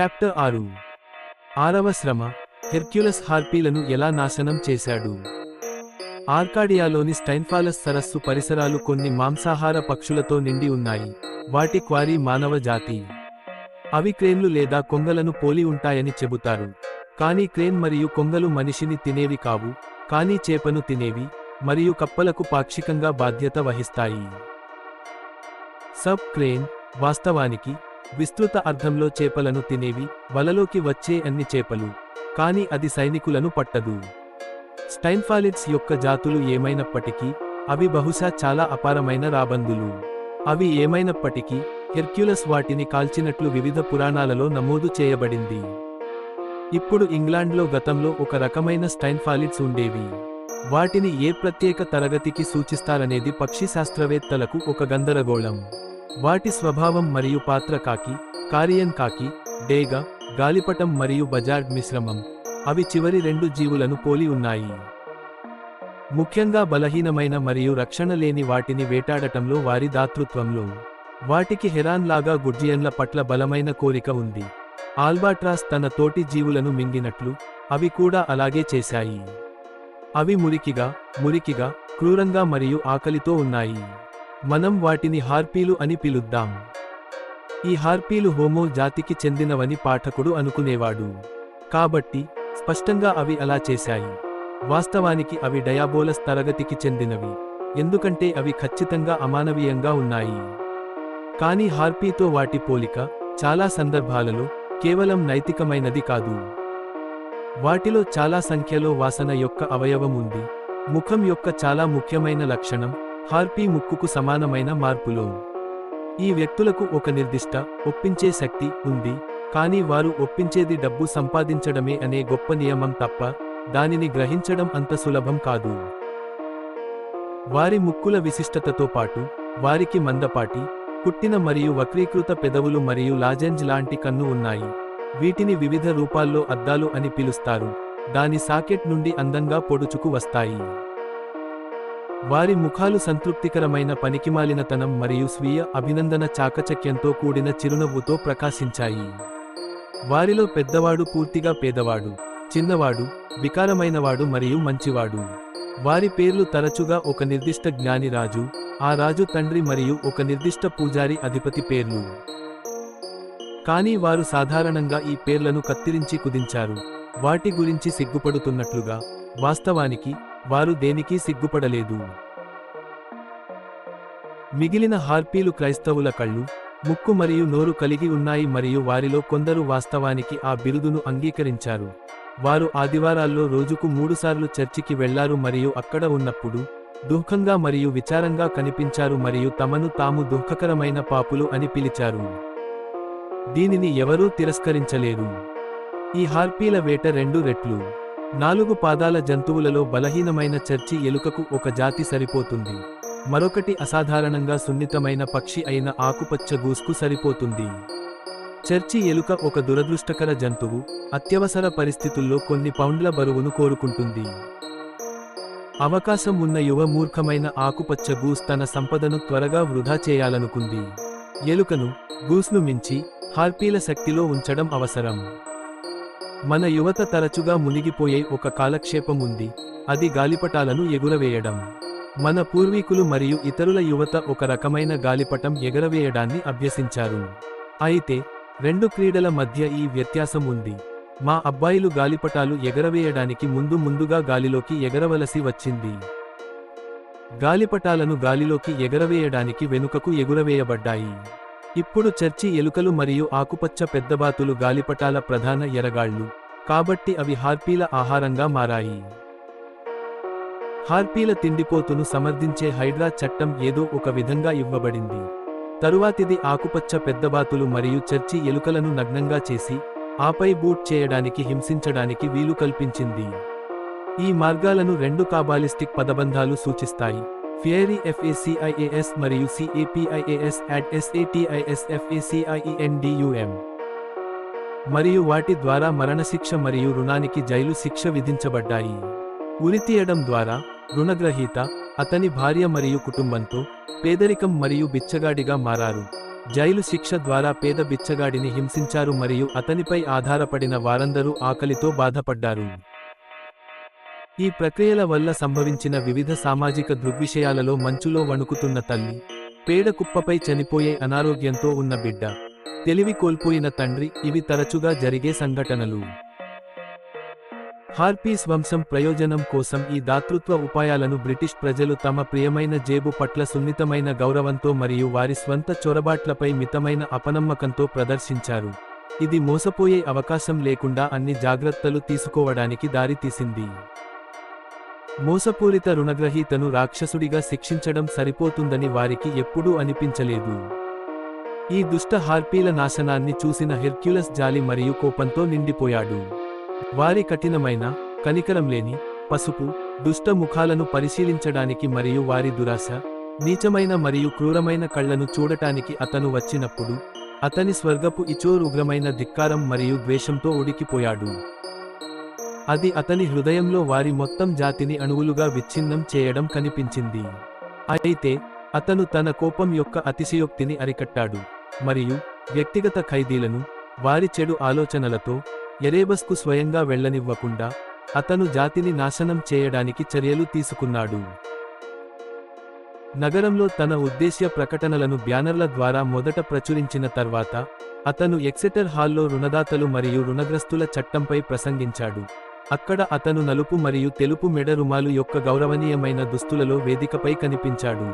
Chapter ఆరు. ఆరవ శ్రమ. హెర్క్యులస్ హార్పీలను ఎలా నాశనం చేశాడు? ఆర్కాడియాలోని స్టైన్ఫాలస్ సరస్సు పరిసరాలు కొన్ని మాంసాహార పక్షులతో నిండి ఉన్నాయి. వాటి క్వారీ మానవ జాతి. అవి క్రేన్లు లేదా కొంగలను పోలి ఉంటాయని చెబుతారు. కానీ క్రేన్ మరియు కొంగలు మనిషిని తినేవి కావు కానీ చేపను తినేవి మరియు కప్పలకు పాక్షికంగా బాధ్యత వహిస్తాయి. సబ్ క్రేన్ వాస్తవానికి విస్తృత అర్థంలో చేపలను తినేవి వలలోకి వచ్చే అన్ని చేపలు. కానీ అది సైనికులను పట్టదు. స్టైన్ఫాలిడ్స్ యొక్క జాతులు ఏమైనప్పటికీ అవి బహుశా చాలా అపారమైన రాబందులు. అవి ఏమైనప్పటికీ హెర్క్యులస్ వాటిని కాల్చినట్లు వివిధ పురాణాలలో నమోదు చేయబడింది. ఇప్పుడు ఇంగ్లాండ్లో గతంలో ఒక రకమైన స్టైన్ఫాలిడ్స్ ఉండేవి. వాటిని ఏ ప్రత్యేక తరగతికి సూచిస్తారనేది పక్షి శాస్త్రవేత్తలకు ఒక గందరగోళం. వాటి స్వభావం మరియు పాత్ర కాకి కారియన్ కాకి డేగ గాలిపటం మరియు బజార్డ్ మిశ్రమం. అవి చివరి రెండు జీవులను పోలి ఉన్నాయి. ముఖ్యంగా బలహీనమైన మరియు రక్షణ లేని వాటిని వేటాడటంలో వారి దాతృత్వంలో. వాటికి హెరాన్ లాగా గుడ్జియన్ల పట్ల బలమైన కోరిక ఉంది. ఆల్బాట్రాస్ తన తోటి జీవులను మింగినట్లు అవి కూడా అలాగే చేశాయి. అవి మురికిగా మురికిగా క్రూరంగా మరియు ఆకలితో ఉన్నాయి. మనం వాటిని హార్పీలు అని పిలుద్దాం. ఈ హార్పీలు హోమో జాతికి చెందినవని పాఠకుడు అనుకునేవాడు. కాబట్టి స్పష్టంగా అవి అలా చేశాయి. వాస్తవానికి అవి డయాబోలస్ తరగతికి చెందినవి. ఎందుకంటే అవి ఖచ్చితంగా అమానవీయంగా ఉన్నాయి. కానీ హార్పీతో వాటి పోలిక చాలా సందర్భాలలో కేవలం నైతికమైనది కాదు. వాటిలో చాలా సంఖ్యలో వాసన యొక్క అవయవం ఉంది. ముఖం యొక్క చాలా ముఖ్యమైన లక్షణం హార్పీ ముక్కుకు సమానమైన మార్పులో. ఈ వ్యక్తులకు ఒక నిర్దిష్ట ఒప్పించే శక్తి ఉంది కానీ వారు ఒప్పించేది డబ్బు సంపాదించడమే అనే గొప్ప నియమం తప్ప దానిని గ్రహించడం అంత సులభం కాదు. వారి ముక్కుల విశిష్టతతో పాటు వారికి మందపాటి కుట్టిన మరియు వక్రీకృత పెదవులు మరియు లాజెంజ్ లాంటి కన్ను ఉన్నాయి. వీటిని వివిధ రూపాల్లో అద్దాలు అని పిలుస్తారు. దాని సాకెట్ నుండి అందంగా పొడుచుకు వస్తాయి. వారి ముఖాలు సంతృప్తికరమైన పనికిమాలినతనం మరియు స్వీయ అభినందన చాకచక్యంతో కూడిన చిరునవ్వుతో ప్రకాశించాయి. వారిలో పెద్దవాడు పూర్తిగా పేదవాడు చిన్నవాడు వికారమైనవాడు మరియు మంచివాడు. వారి పేర్లు తరచుగా ఒక నిర్దిష్ట జ్ఞాని రాజు ఆ రాజు తండ్రి మరియు ఒక నిర్దిష్ట పూజారి అధిపతి పేర్లు. కానీ వారు సాధారణంగా ఈ పేర్లను కత్తిరించి కుదించారు. వాటి గురించి సిగ్గుపడుతున్నట్లుగా వాస్తవానికి వారు దేనికి సిగ్గుపడలేదు. మిగిలిన హార్పీలు క్రైస్తవుల కళ్ళు ముక్కు మరియు నోరు కలిగి ఉన్నాయి మరియు వారిలో కొందరు వాస్తవానికి ఆ బిరుదును అంగీకరించారు. వారు ఆదివారాల్లో రోజుకు మూడుసార్లు చర్చికి వెళ్ళారు మరియు అక్కడ ఉన్నప్పుడు దుఃఖంగా మరియు విచారంగా కనిపించారు మరియు తమను తాము దుఃఖకరమైన పాపులు అని పిలిచారు. దీనిని ఎవరూ తిరస్కరించలేరు ఈ హార్పీల వేట రెండు రెట్లు. నాలుగు పాదాల జంతువులలో బలహీనమైన చర్చి ఎలుకకు ఒక జాతి సరిపోతుంది. మరొకటి అసాధారణంగా సున్నితమైన పక్షి అయిన ఆకుపచ్చ గూస్కు సరిపోతుంది. చర్చి ఎలుక ఒక దురదృష్టకర జంతువు అత్యవసర పరిస్థితుల్లో కొన్ని పౌండ్ల బరువును కోరుకుంటుంది. అవకాశం ఉన్న యువ మూర్ఖమైన ఆకుపచ్చ గూస్ తన సంపదను త్వరగా వృధా చేయాలనుకుంది. ఎలుకను గూస్ను మించి హార్పీల శక్తిలో ఉంచడం అవసరం. మన యువత తరచుగా మునిగిపోయే ఒక కాలక్షేపం ఉంది. అది గాలిపటాలను ఎగురవేయడం. మన పూర్వీకులు మరియు ఇతరుల యువత ఒక రకమైన గాలిపటం ఎగరవేయడాన్ని అభ్యసించారు. అయితే రెండు క్రీడల మధ్య ఈ వ్యత్యాసం ఉంది. మా అబ్బాయిలు గాలిపటాలు ఎగరవేయడానికి ముందు ముందుగా గాలిలోకి ఎగరవలసి వచ్చింది. గాలిపటాలను గాలిలోకి ఎగరవేయడానికి వెనుకకు ఎగురవేయబడ్డాయి. ఇప్పుడు చర్చి ఎలుకలు మరియు ఆకుపచ్చ పెద్దబాతులు గాలిపటాల ప్రధాన ఎరగాళ్ళు కాబట్టి అవి హార్పీల ఆహారంగా మారాయి. హార్పీల తిండిపోతును సమర్థించే హైడ్రా చట్టం ఏదో ఒక విధంగా ఇవ్వబడింది. తరువాతిది ఆకుపచ్చ పెద్దబాతులు మరియు చర్చి ఎలుకలను నగ్నంగా చేసి ఆపై బూట్ చేయడానికి హింసించడానికి వీలు కల్పించింది. ఈ మార్గాలను రెండు కాబాలిస్టిక్ పదబంధాలు సూచిస్తాయి. ఫియరీ ఎఫ్ఏసిఐఏఎస్ మరియు సిఏపిఐఏఎస్ అట్ ఎస్ఏటిఐఎస్ ఎఫ్ఏసిఐఈఎన్డియుఎం మరియు వాటి ద్వారా మరణశిక్ష మరియు రుణానికి జైలు శిక్ష విధించబడ్డాయి. ఉరితీయడం ద్వారా రుణగ్రహీత అతని భార్య మరియు కుటుంబంతో పేదరికం మరియు బిచ్చగాడిగా మారారు. జైలు శిక్ష ద్వారా పేద బిచ్చగాడిని హింసించారు మరియు అతనిపై ఆధారపడిన వారందరూ ఆకలితో బాధపడ్డారు. ఈ ప్రక్రియల వల్ల సంభవించిన వివిధ సామాజిక దృగ్విషయాలలో మంచులో వణుకుతున్న తల్లి పేడ కుప్పపై చనిపోయే అనారోగ్యంతో ఉన్న బిడ్డ తెలివి కోల్పోయిన తండ్రి ఇవి తరచుగా జరిగే సంఘటనలు. హార్పీస్ వంశం ప్రయోజనం కోసం ఈ దాతృత్వ ఉపాయాలను బ్రిటిష్ ప్రజలు తమ ప్రియమైన జేబు పట్ల సున్నితమైన గౌరవంతో మరియు వారి స్వంత చొరబాట్లపై మితమైన అపనమ్మకంతో ప్రదర్శించారు. ఇది మోసపోయే అవకాశం లేకుండా అన్ని జాగ్రత్తలు తీసుకోవడానికి దారితీసింది. మోసపూరిత రుణగ్రహీతను రాక్షసుడిగా శిక్షించడం సరిపోతుందని వారికి ఎప్పుడూ అనిపించలేదు. ఈ దుష్ట హార్పీల నాశనాన్ని చూసిన హెర్క్యులస్ జాలి మరియు కోపంతో నిండిపోయాడు. వారి కఠినమైన కనికరం లేని పసుపు దుష్ట ముఖాలను పరిశీలించడానికి మరియు వారి దురాశ నీచమైన మరియు క్రూరమైన కళ్ళను చూడటానికి అతను వచ్చినప్పుడు అతని స్వర్గపు ఇచోర్ ఉగ్రమైన ధిక్కారం మరియు ద్వేషంతో ఉడికిపోయాడు. అది అతని హృదయంలో వారి మొత్తం జాతిని అణువులుగా విచ్ఛిన్నం చేయడం కనిపించింది. అయితే అతను తన కోపం యొక్క అతిశయోక్తిని అరికట్టాడు. మరియు వ్యక్తిగత ఖైదీలను వారి చెడు ఆలోచనలతో ఎరేబస్కు స్వయంగా వెళ్ళనివ్వకుండా అతను జాతిని నాశనం చేయడానికి చర్యలు తీసుకున్నాడు. నగరంలో తన ఉద్దేశ్య ప్రకటనలను బ్యానర్ల ద్వారా మొదట ప్రచురించిన తర్వాత అతను ఎక్సెటర్ హాల్లో రుణదాతలు మరియు రుణగ్రస్తుల చట్టంపై ప్రసంగించాడు. అక్కడ అతను నలుపు మరియు తెలుపు మెడ రుమాలు యొక్క గౌరవనీయమైన దుస్తులలో వేదికపై కనిపించాడు.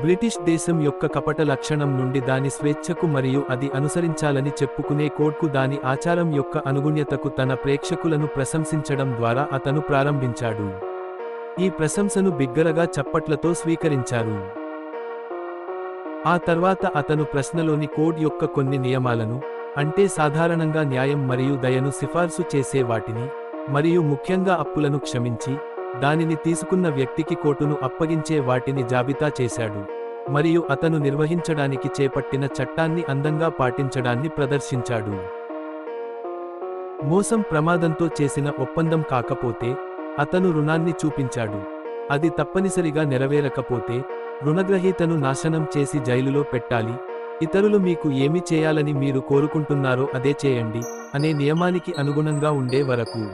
బ్రిటిష్ దేశం యొక్క కపట లక్షణం నుండి దాని స్వేచ్ఛకు మరియు అది అనుసరించాలని చెప్పుకునే కోడ్కు దాని ఆచారం యొక్క అనుగుణ్యతకు తన ప్రేక్షకులను ప్రశంసించడం ద్వారా అతను ప్రారంభించాడు. ఈ ప్రశంసను బిగ్గరగా చప్పట్లతో స్వీకరించారు. ఆ తర్వాత అతను ప్రశ్నలోని కోడ్ యొక్క కొన్ని నియమాలను అంటే సాధారణంగా న్యాయం మరియు దయను సిఫార్సు చేసే వాటిని మరియు ముఖ్యంగా అప్పులను క్షమించి దానిని తీసుకున్న వ్యక్తికి కోటును అప్పగించే వాటిని జాబితా చేశాడు మరియు అతను నిర్వహించడానికి చేపట్టిన చట్టాన్ని అందంగా పాటించడాన్ని ప్రదర్శించాడు. మోసం ప్రమాదంతో చేసిన ఒప్పందం కాకపోతే అతను రుణాన్ని చూపించాడు. అది తప్పనిసరిగా నెరవేరకపోతే రుణగ్రహీతను నాశనం చేసి జైలులో పెట్టాలి ఇతరులు మీకు ఏమి చేయాలని మీరు కోరుకుంటున్నారో అదే చేయండి అనే నియమానికి అనుగుణంగా ఉండే వరకు.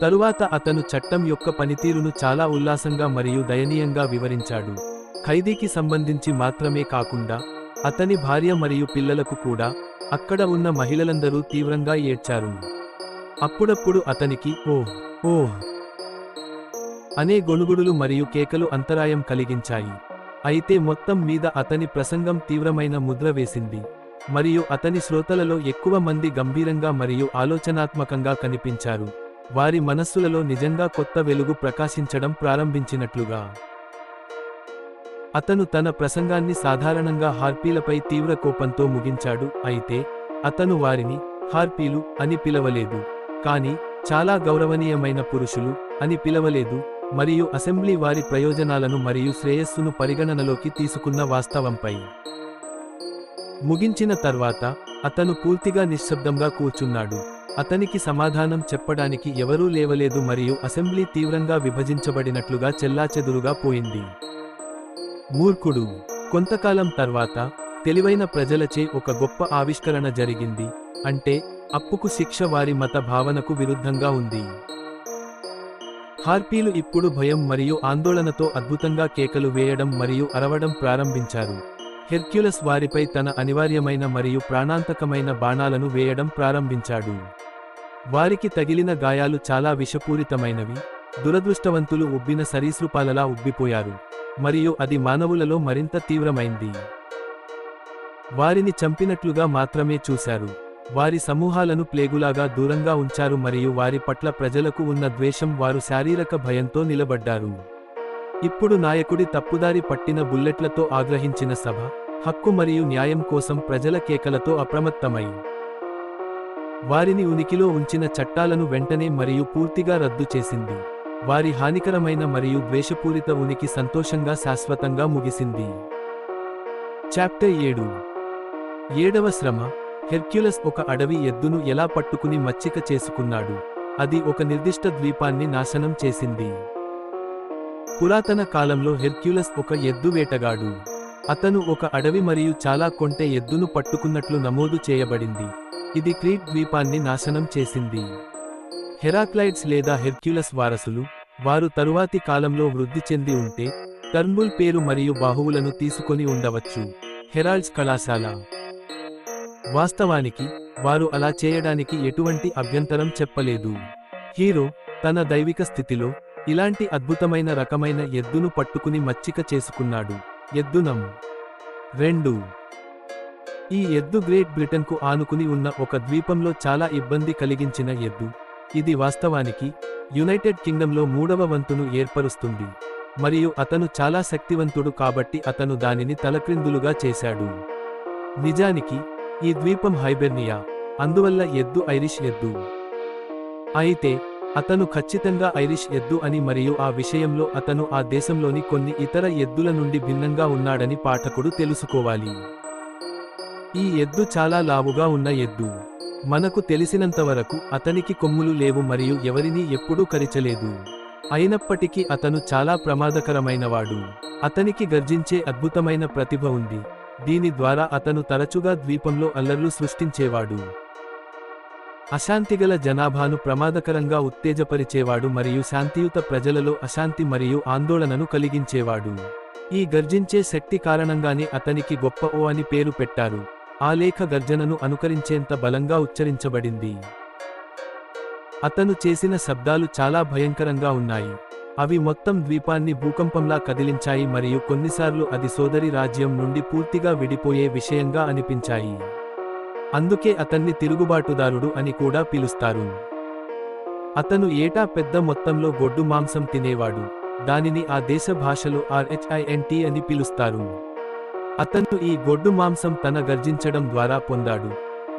తరువాత అతను చట్టం యొక్క పనితీరును చాలా ఉల్లాసంగా మరియు దయనీయంగా వివరించాడు. ఖైదీకి సంబంధించి మాత్రమే కాకుండా అతని భార్య మరియు పిల్లలకు కూడా అక్కడ ఉన్న మహిళలందరూ తీవ్రంగా ఏడ్చారు. అప్పుడప్పుడు అతనికి ఓ ఓ అనే గొణుగుడులు మరియు కేకలు అంతరాయం కలిగించాయి. అయితే మొత్తం మీద అతని ప్రసంగం తీవ్రమైన ముద్ర వేసింది. మరియు అతని శ్రోతలలో ఎక్కువ మంది గంభీరంగా మరియు ఆలోచనాత్మకంగా కనిపించారు. వారి మనస్సులలో నిజంగా కొత్త వెలుగు ప్రకాశించడం ప్రారంభించినట్లుగా. అతను తన ప్రసంగాన్ని సాధారణంగా హార్పీలపై తీవ్ర కోపంతో ముగించాడు. అయితే అతను వారిని హార్పీలు అని పిలవలేదు. కాని చాలా గౌరవనీయమైన పురుషులు అని పిలవలేదు. మరియు అసెంబ్లీ వారి ప్రయోజనాలను మరియు శ్రేయస్సును పరిగణనలోకి తీసుకున్న వాస్తవంపై. ముగించిన తర్వాత అతను పూర్తిగా నిశ్శబ్దంగా కూర్చున్నాడు. అతనికి సమాధానం చెప్పడానికి ఎవరూ లేవలేదు మరియు అసెంబ్లీ తీవ్రంగా విభజించబడినట్లుగా చెల్లాచెదురుగా పోయింది. మూర్ఖుడు. కొంతకాలం తర్వాత తెలివైన ప్రజలచే ఒక గొప్ప ఆవిష్కరణ జరిగింది. అంటే అప్పుకు శిక్ష వారి మత భావనకు విరుద్ధంగా ఉంది. హార్పీలు ఇప్పుడు భయం మరియు ఆందోళనతో అద్భుతంగా కేకలు వేయడం మరియు అరవడం ప్రారంభించారు. హెర్క్యులస్ వారిపై తన అనివార్యమైన మరియు ప్రాణాంతకమైన బాణాలను వేయడం ప్రారంభించాడు. వారికి తగిలిన గాయాలు చాలా విషపూరితమైనవి. దురదృష్టవంతులు ఉబ్బిన సరీసృపాలలా ఉబ్బిపోయారు. మరియు అది మానవులలో మరింత తీవ్రమైంది. వారిని చంపినట్లుగా మాత్రమే చూశారు. వారి సమూహాలను ప్లేగులాగా దూరంగా ఉంచారు మరియు వారి పట్ల ప్రజలకు ఉన్న ద్వేషం వారు శారీరక భయంతో నిలబడ్డారు. ఇప్పుడు నాయకుడి తప్పుదారి పట్టిన బుల్లెట్లతో ఆగ్రహించిన సభ హక్కు మరియు న్యాయం కోసం ప్రజల కేకలతో అప్రమత్తమై. వారిని ఉనికిలో ఉంచిన చట్టాలను వెంటనే మరియు పూర్తిగా రద్దు చేసింది. వారి హానికరమైన మరియు ద్వేషపూరిత ఉనికి సంతోషంగా శాశ్వతంగా ముగిసింది. చాప్టర్ ఏడు. ఏడవ శ్రమ హెర్క్యులస్ ఒక అడవి ఎద్దును ఎలా పట్టుకుని మచ్చిక చేసుకున్నాడు? అది ఒక నిర్దిష్ట ద్వీపాన్ని నాశనం చేసింది. పురాతన కాలంలో హెర్క్యులస్ ఒక ఎద్దు వేటగాడు. అతను ఒక అడవి మరియు చాలా కొంటె ఎద్దును పట్టుకున్నట్లు నమోదు చేయబడింది. ఇది క్రీట్ ద్వీపాన్ని నాశనం చేసింది. హెరాక్లైడ్స్ లేదా హెర్క్యులస్ వారసులు వారు తరువాతి కాలంలో వృద్ధి చెంది ఉంటే టర్న్బుల్ పేరు మరియు బాహువులను తీసుకొని ఉండవచ్చు. హెరాల్డ్స్ కళాశాల వాస్తవానికి వారు అలా చేయడానికి ఎటువంటి అభ్యంతరం చెప్పలేదు. హీరో తన దైవిక స్థితిలో ఇలాంటి అద్భుతమైన రకమైన ఎద్దును పట్టుకుని మచ్చిక చేసుకున్నాడు. ఎద్దునం రెండు. ఈ ఎద్దు గ్రేట్ బ్రిటన్కు ఆనుకుని ఉన్న ఒక ద్వీపంలో చాలా ఇబ్బంది కలిగించిన ఎద్దు. ఇది వాస్తవానికి యునైటెడ్ కింగ్డంలో మూడవ వంతును ఏర్పరుస్తుంది. మరియు అతను చాలా శక్తివంతుడు కాబట్టి అతను దానిని తలక్రిందులుగా చేశాడు. నిజానికి ఈ ద్వీపం హైబెర్నియా. అందువల్ల ఎద్దు ఐరిష్ ఎద్దు. అయితే అతను ఖచ్చితంగా ఐరిష్ ఎద్దు అని మరియు ఆ విషయంలో అతను ఆ దేశంలోని కొన్ని ఇతర ఎద్దుల నుండి భిన్నంగా ఉన్నాడని పాఠకుడు తెలుసుకోవాలి. ఈ ఎద్దు చాలా లావుగా ఉన్న ఎద్దు. మనకు తెలిసినంతవరకు అతనికి కొమ్ములు లేవు మరియు ఎవరినీ ఎప్పుడూ కరిచలేదు. అయినప్పటికీ అతను చాలా ప్రమాదకరమైనవాడు. అతనికి గర్జించే అద్భుతమైన ప్రతిభ ఉంది. దీని ద్వారా అతను తరచుగా ద్వీపంలో అల్లర్లు సృష్టించేవాడు. అశాంతిగల జనాభాను ప్రమాదకరంగా ఉత్తేజపరిచేవాడు మరియు శాంతియుత ప్రజలలో అశాంతి మరియు ఆందోళనను కలిగించేవాడు. ఈ గర్జించే శక్తి కారణంగానే అతనికి గొప్ప ఓ అని పేరు పెట్టారు. ఆ లేఖ గర్జనను అనుకరించేంత బలంగా ఉచ్చరించబడింది. అతను చేసిన శబ్దాలు చాలా భయంకరంగా ఉన్నాయి. అవి మొత్తం ద్వీపాన్ని భూకంపంలా కదిలించాయి మరియు కొన్నిసార్లు అది సోదరి రాజ్యం నుండి పూర్తిగా విడిపోయే విషయంగా అనిపించాయి. అందుకే అతన్ని తిరుగుబాటుదారుడు అని కూడా పిలుస్తారు. అతను ఏటా పెద్ద మొత్తంలో గొడ్డు మాంసం తినేవాడు. దానిని ఆ దేశ భాషలో ఆర్హెచ్ఐఎన్టీ అని పిలుస్తారు. అతను ఈ గొడ్డు మాంసం తన గర్జించడం ద్వారా పొందాడు.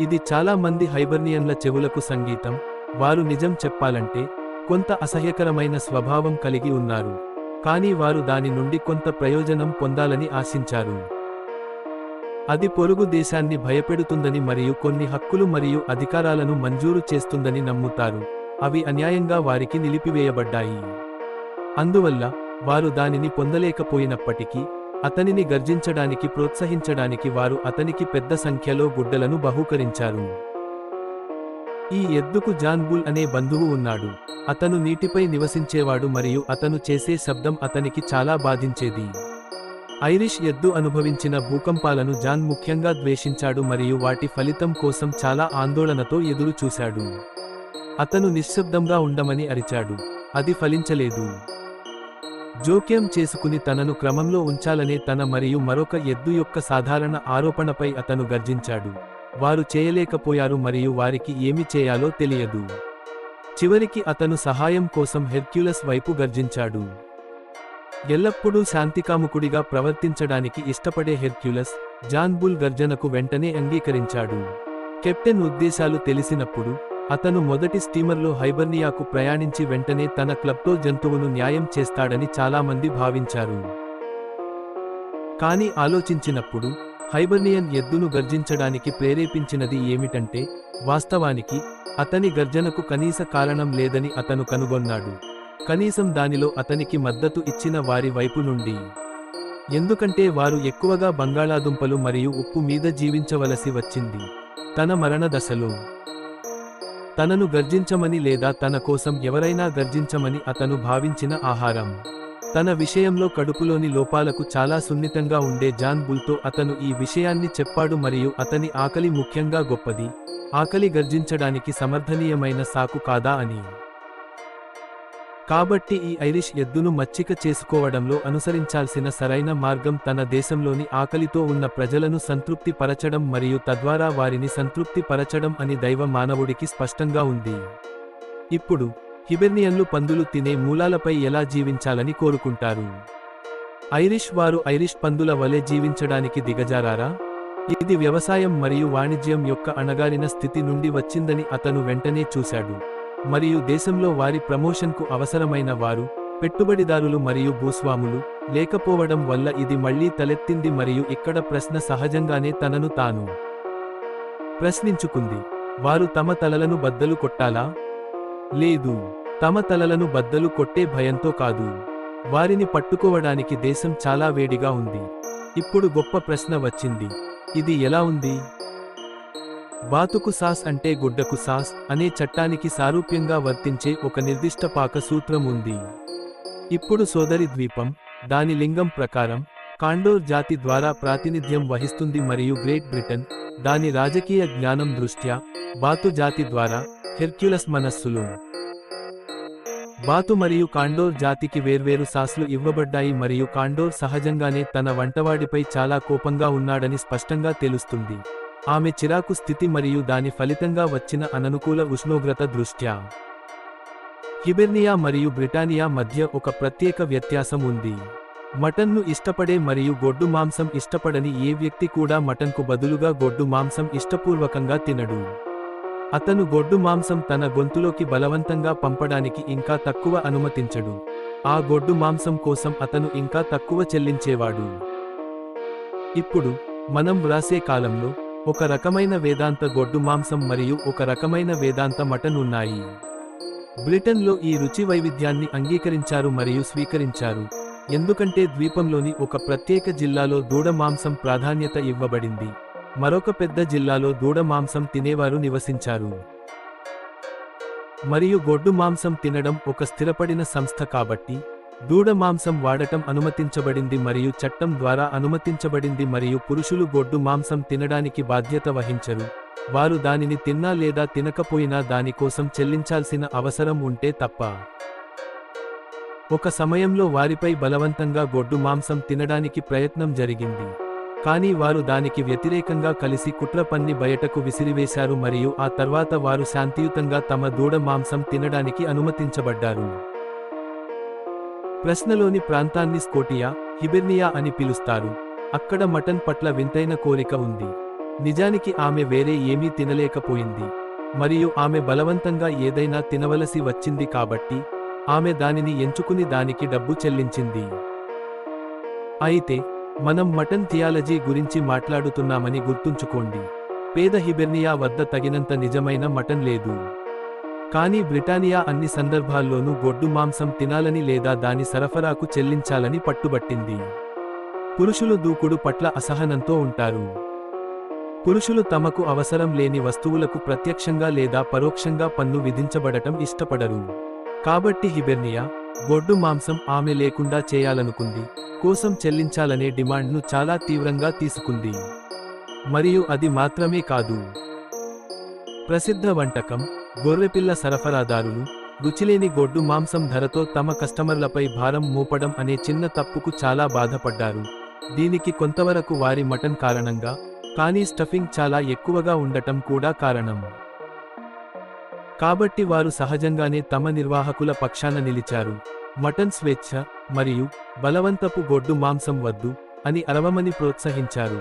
ఇది చాలా మంది హైబర్నియన్ల చెవులకు సంగీతం. వారు నిజం చెప్పాలంటే కొంత అసహ్యకరమైన స్వభావం కలిగి ఉన్నారు. కానీ వారు దాని నుండి కొంత ప్రయోజనం పొందాలని ఆశించారు. అది పొరుగు దేశాన్ని భయపెడుతుందని మరియు కొన్ని హక్కులు మరియు అధికారాలను మంజూరు చేస్తుందని నమ్ముతారు. అవి అన్యాయంగా వారికి నిలిపివేయబడ్డాయి. అందువల్ల వారు దానిని పొందలేకపోయినప్పటికీ అతనిని గర్జించడానికి ప్రోత్సహించడానికి వారు అతనికి పెద్ద సంఖ్యలో గుడ్డలను బహూకరించారు. ఈ ఎద్దుకు జాన్ బుల్ అనే బంధువు ఉన్నాడు. అతను నీటిపై నివసించేవాడు మరియు అతను చేసే శబ్దం అతనికి చాలా బాధించేది. ఐరిష్ ఎద్దు అనుభవించిన భూకంపాలను జాన్ ముఖ్యంగా ద్వేషించాడు మరియు వాటి ఫలితం కోసం చాలా ఆందోళనతో ఎదురు చూశాడు. అతను నిశ్శబ్దంగా ఉండమని అరిచాడు. అది ఫలించలేదు. జోక్యం చేసుకుని తనను క్రమంలో ఉంచాలనే తన మరియు మరొక ఎద్దు యొక్క సాధారణ ఆరోపణపై అతను గర్జించాడు. వారు చేయలేకపోయారు మరియు వారికి ఏమి చేయాలో తెలియదు. చివరికి అతను సహాయం కోసం హెర్క్యులస్ వైపు గర్జించాడు. ఎల్లప్పుడూ శాంతికాముకుడిగా ప్రవర్తించడానికి ఇష్టపడే హెర్క్యులస్ జాన్ బుల్ గర్జనకు వెంటనే అంగీకరించాడు. కెప్టెన్ ఉద్దేశాలు తెలిసినప్పుడు అతను మొదటి స్టీమర్లో హైబర్నియాకు ప్రయాణించి వెంటనే తన క్లబ్తో జంతువును న్యాయం చేస్తాడని చాలామంది భావించారు. కానీ ఆలోచించినప్పుడు హైబర్నియన్ ఎద్దును గర్జించడానికి ప్రేరేపించినది ఏమిటంటే వాస్తవానికి అతని గర్జనకు కనీస కారణం లేదని అతను కనుగొన్నాడు. కనీసం దానిలో అతనికి మద్దతు ఇచ్చిన వారి వైపు నుండి. ఎందుకంటే వారు ఎక్కువగా బంగాళాదుంపలు మరియు ఉప్పు మీద జీవించవలసి వచ్చింది. తన మరణ దశలో. తనను గర్జించమని లేదా తన కోసం ఎవరైనా గర్జించమని అతను భావించిన ఆహారం. తన విషయంలో కడుపులోని లోపాలకు చాలా సున్నితంగా ఉండే జాన్ బుల్తో అతను ఈ విషయాన్ని చెప్పాడు మరియు అతని ఆకలి ముఖ్యంగా గొప్పది. ఆకలి గర్జించడానికి సమర్థనీయమైన సాకు కాదా అని. కాబట్టి ఈ ఐరిష్ ఎద్దును మచ్చిక చేసుకోవడంలో అనుసరించాల్సిన సరైన మార్గం తన దేశంలోని ఆకలితో ఉన్న ప్రజలను సంతృప్తి పరచడం మరియు తద్వారా వారిని సంతృప్తి పరచడం అని దైవ మానవుడికి స్పష్టంగా ఉంది. ఇప్పుడు హిబెర్నియన్లు పందులు తినే మూలాలపై ఎలా జీవించాలని కోరుకుంటారు? ఐరిష్ వారు ఐరిష్ పందుల వలె జీవించడానికి దిగజారారా? ఇది వ్యవసాయం మరియు వాణిజ్యం యొక్క అణగారిన స్థితి నుండి వచ్చిందని అతను వెంటనే చూశాడు. మరియు దేశంలో వారి ప్రమోషన్కు అవసరమైన వారు పెట్టుబడిదారులు మరియు భూస్వాములు లేకపోవడం వల్ల ఇది మళ్ళీ తలెత్తింది మరియు ఇక్కడ ప్రశ్న సహజంగానే తనను తాను ప్రశ్నించుకుంది. వారు తమ తలలను బద్దలు కొట్టాలా? లేదు తమ తలలను బద్దలు కొట్టే భయంతో కాదు. వారిని పట్టుకోవడానికి దేశం చాలా వేడిగా ఉంది. ఇప్పుడు గొప్ప ప్రశ్న వచ్చింది ఇది ఎలా ఉంది? బాతుకు సాస్ అంటే గుడ్డకు సాస్ అనే చట్టానికి సారూప్యంగా వర్తించే ఒక నిర్దిష్ట పాక సూత్రం ఉంది. ఇప్పుడు సోదరి ద్వీపం దాని లింగం ప్రకారం కాండోర్ జాతి ద్వారా ప్రాతినిధ్యం వహిస్తుంది మరియు గ్రేట్ బ్రిటన్ దాని రాజకీయ జ్ఞానం దృష్ట్యా బాతు జాతి ద్వారా హెర్క్యులస్ మనస్సులు. బాతు మరియు కాండోర్ జాతికి వేర్వేరు సాస్లు ఇవ్వబడ్డాయి మరియు కాండోర్ సహజంగానే తన వంటవాడిపై చాలా కోపంగా ఉన్నాడని స్పష్టంగా తెలుస్తుంది. ఆమె చిరాకు స్థితి మరియు దాని ఫలితంగా వచ్చిన అననుకూల ఉష్ణోగ్రత దృష్ట్యా. హిబెర్నియా మరియు బ్రిటానియా మధ్య ఒక ప్రత్యేక వ్యత్యాసం ఉంది. మటన్ను ఇష్టపడే మరియు గొడ్డు మాంసం ఇష్టపడని ఏ వ్యక్తి కూడా మటన్కు బదులుగా గొడ్డు మాంసం ఇష్టపూర్వకంగా తినడు. అతను గొడ్డు మాంసం తన గొంతులోకి బలవంతంగా పంపడానికి ఇంకా తక్కువ అనుమతించడు. ఆ గొడ్డు మాంసం కోసం అతను ఇంకా తక్కువ చెల్లించేవాడు. ఇప్పుడు మనం వ్రాసే కాలంలో ఒక రకమైన వేదాంత గొడ్డు మాంసం మరియు ఒక రకమైన వేదాంత మటన్ ఉన్నాయి. బ్రిటన్లో ఈ రుచి వైవిధ్యాన్ని అంగీకరించారు మరియు స్వీకరించారు. ఎందుకంటే ద్వీపంలోని ఒక ప్రత్యేక జిల్లాలో దూడ మాంసం ప్రాధాన్యత ఇవ్వబడింది. మరొక పెద్ద జిల్లాలో దూడ మాంసం తినేవారు నివసించారు. మరియు గొడ్డు మాంసం తినడం ఒక స్థిరపడిన సంస్థ కాబట్టి దూడ మాంసం వాడటం అనుమతించబడింది మరియు చట్టం ద్వారా అనుమతించబడింది మరియు పురుషులు గొడ్డు మాంసం తినడానికి బాధ్యత వహించరు. వారు దానిని తిన్నా లేదా తినకపోయినా దాని కోసం చెల్లించాల్సిన అవసరం ఉంటే తప్ప. ఒక సమయంలో వారిపై బలవంతంగా గొడ్డు మాంసం తినడానికి ప్రయత్నం జరిగింది. కానీ వారు దానికి వ్యతిరేకంగా కలిసి కుట్ర పన్ని బయటకు విసిరివేశారు మరియు ఆ తర్వాత వారు శాంతియుతంగా తమ దూడ మాంసం తినడానికి అనుమతించబడ్డారు. ప్రశ్నలోని ప్రాంతాన్ని స్కోటియా హిబెర్నియా అని పిలుస్తారు. అక్కడ మటన్ పట్ల వింతైన కోరిక ఉంది. నిజానికి ఆమె వేరే ఏమీ తినలేకపోయింది. మరియు ఆమె బలవంతంగా ఏదైనా తినవలసి వచ్చింది కాబట్టి ఆమె దానిని ఎంచుకుని దానికి డబ్బు చెల్లించింది. అయితే మనం మటన్ థియాలజీ గురించి మాట్లాడుతున్నామని గుర్తుంచుకోండి. పేద హిబెర్నియా వద్ద తగినంత నిజమైన మటన్ లేదు. కానీ బ్రిటానియా అన్ని సందర్భాల్లోనూ గొడ్డు మాంసం తినాలని లేదా దాని సరఫరాకు చెల్లించాలని పట్టుబట్టింది. పురుషులు దూకుడు పట్ల అసహనంతో ఉంటారు. పురుషులు తమకు అవసరం లేని వస్తువులకు ప్రత్యక్షంగా లేదా పరోక్షంగా పన్ను విధించబడటం ఇష్టపడరు. కాబట్టి హిబెర్నియా గొడ్డు మాంసం ఆమె లేకుండా చేయాలనుకుంది కోసం చెల్లించాలనే డిమాండ్ను చాలా తీవ్రంగా తీసుకుంది. మరియు అది మాత్రమే కాదు. ప్రసిద్ధ వంటకం గొర్రెపిల్ల సరఫరాదారులు రుచిలేని గొడ్డు మాంసం ధరతో తమ కస్టమర్లపై భారం మోపడం అనే చిన్న తప్పుకు చాలా బాధపడ్డారు. దీనికి కొంతవరకు వారి మటన్ కారణంగా కానీ స్టఫింగ్ చాలా ఎక్కువగా ఉండటం కూడా కారణం. కాబట్టి వారు సహజంగానే తమ నిర్వాహకుల పక్షాన నిలిచారు. మటన్ స్వేచ్ఛ మరియు బలవంతపు గొడ్డు మాంసం వద్దు అని అరవమని ప్రోత్సహించారు.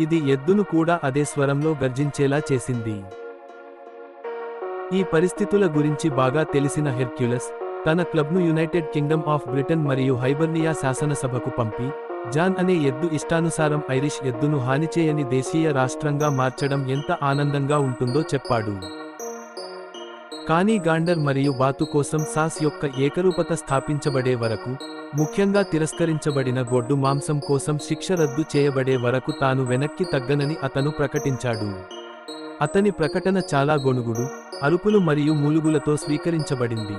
ఇది ఎద్దును కూడా అదే స్వరంలో గర్జించేలా చేసింది. ఈ పరిస్థితుల గురించి బాగా తెలిసిన హెర్క్యులస్ తన క్లబ్ను యునైటెడ్ కింగ్డమ్ ఆఫ్ బ్రిటన్ మరియు హైబర్నియా శాసనసభకు పంపి జాన్ అనే ఎద్దు ఇష్టానుసారం ఐరిష్ ఎద్దును హానిచేయని దేశీయ రాష్ట్రంగా మార్చడం ఎంత ఆనందంగా ఉంటుందో చెప్పాడు. కానీ గాండర్ మరియు బాతు కోసం సాస్ యొక్క ఏకరూపత స్థాపించబడే వరకు ముఖ్యంగా తిరస్కరించబడిన గొడ్డు మాంసం కోసం శిక్ష రద్దు చేయబడే వరకు తాను వెనక్కి తగ్గనని అతను ప్రకటించాడు. అతని ప్రకటన చాలా గొణుగుడు అరుపులు మరియు మూలుగులతో స్వీకరించబడింది.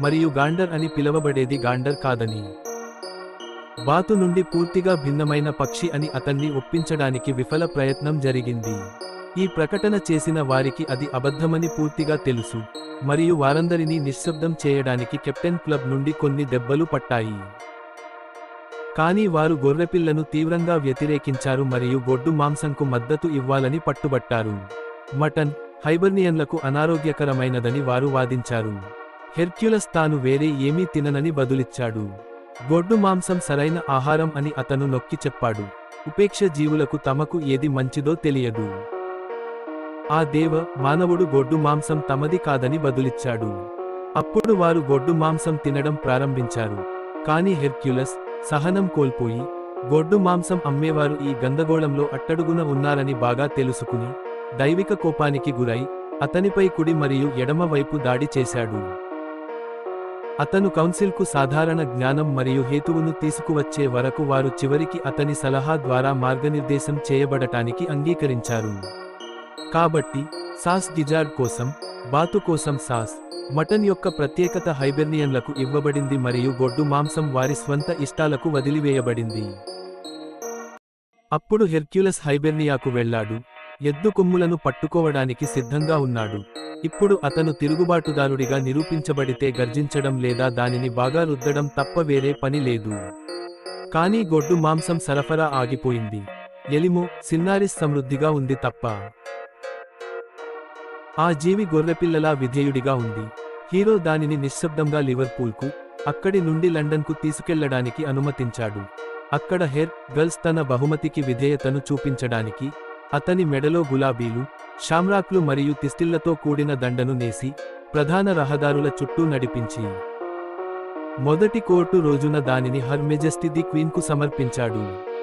మరియు గాండర్ అని పిలవబడేది గాండర్ కాదని. బాతు నుండి పూర్తిగా భిన్నమైన పక్షి అని అతన్ని ఒప్పించడానికి విఫల ప్రయత్నం జరిగింది. ఈ ప్రకటన చేసిన వారికి అది అబద్ధమని పూర్తిగా తెలుసు. మరియు వారందరినీ నిశ్శబ్దం చేయడానికి కెప్టెన్ క్లబ్ నుండి కొన్ని దెబ్బలు పట్టాయి. కానీ వారు గొర్రెపిల్లను తీవ్రంగా వ్యతిరేకించారు మరియు గొడ్డు మాంసంకు మద్దతు ఇవ్వాలని పట్టుబట్టారు. మటన్ హైబర్నియన్లకు అనారోగ్యకరమైనదని వారు వాదించారు. హెర్క్యులస్ తాను వేరే ఏమీ తిననని బదులిచ్చాడు. గొడ్డు మాంసం సరైన ఆహారం అని అతను నొక్కి చెప్పాడు. ఉపేక్ష జీవులకు తమకు ఏది మంచిదో తెలియదు. ఆ దేవ మానవుడు గొడ్డు మాంసం తమది కాదని బదులిచ్చాడు. అప్పుడు వారు గొడ్డు మాంసం తినడం ప్రారంభించారు. కానీ హెర్క్యులస్ సహనం కోల్పోయి గొడ్డు మాంసం అమ్మేవారు ఈ గందగోళంలో అట్టడుగున ఉన్నారని బాగా తెలుసుకుని దైవిక కోపానికి గురై అతనిపై కుడి మరియు ఎడమ వైపు దాడి చేశాడు. అతను కౌన్సిల్కు సాధారణ జ్ఞానం మరియు హేతువును తీసుకువచ్చే వరకు వారు చివరికి అతని సలహా ద్వారా మార్గనిర్దేశం చేయబడటానికి అంగీకరించారు. కాబట్టి సాస్ గిజార్డ్ కోసం బాతు కోసం సాస్ మటన్ యొక్క ప్రత్యేకత హైబెర్నియన్లకు ఇవ్వబడింది మరియు గొడ్డు మాంసం వారి స్వంత ఇష్టాలకు వదిలివేయబడింది. అప్పుడు హెర్క్యులస్ హైబెర్నియాకు వెళ్ళాడు. ఎద్దు కొమ్ములను పట్టుకోవడానికి సిద్ధంగా ఉన్నాడు. ఇప్పుడు అతను తిరుగుబాటుదారుడిగా నిరూపించబడితే గర్జించడం లేదా దానిని బాగా రుద్దడం తప్ప వేరే పని లేదు. కానీ గొడ్డు మాంసం సరఫరా ఆగిపోయింది. ఎలిమో సిన్నారిస్ సమృద్ధిగా ఉంది తప్ప. ఆ జీవి గొర్రెపిల్లలా విధేయుడిగా ఉంది. హీరో దానిని నిశ్శబ్దంగా లివర్పూల్కు అక్కడి నుండి లండన్కు తీసుకెళ్ళడానికి అనుమతించాడు. అక్కడ హెర్ గర్ల్స్ తన బహుమతికి విధేయతను చూపించడానికి అతని మెడలో గులాబీలు షామ్రాక్లు మరియు తిస్టిళ్ళతో కూడిన దండను నేసి ప్రధాన రహదారుల చుట్టూ నడిపించి. మొదటి కోర్టు రోజున దానిని హర్ మెజెస్టీ ది క్వీన్కు సమర్పించాడు.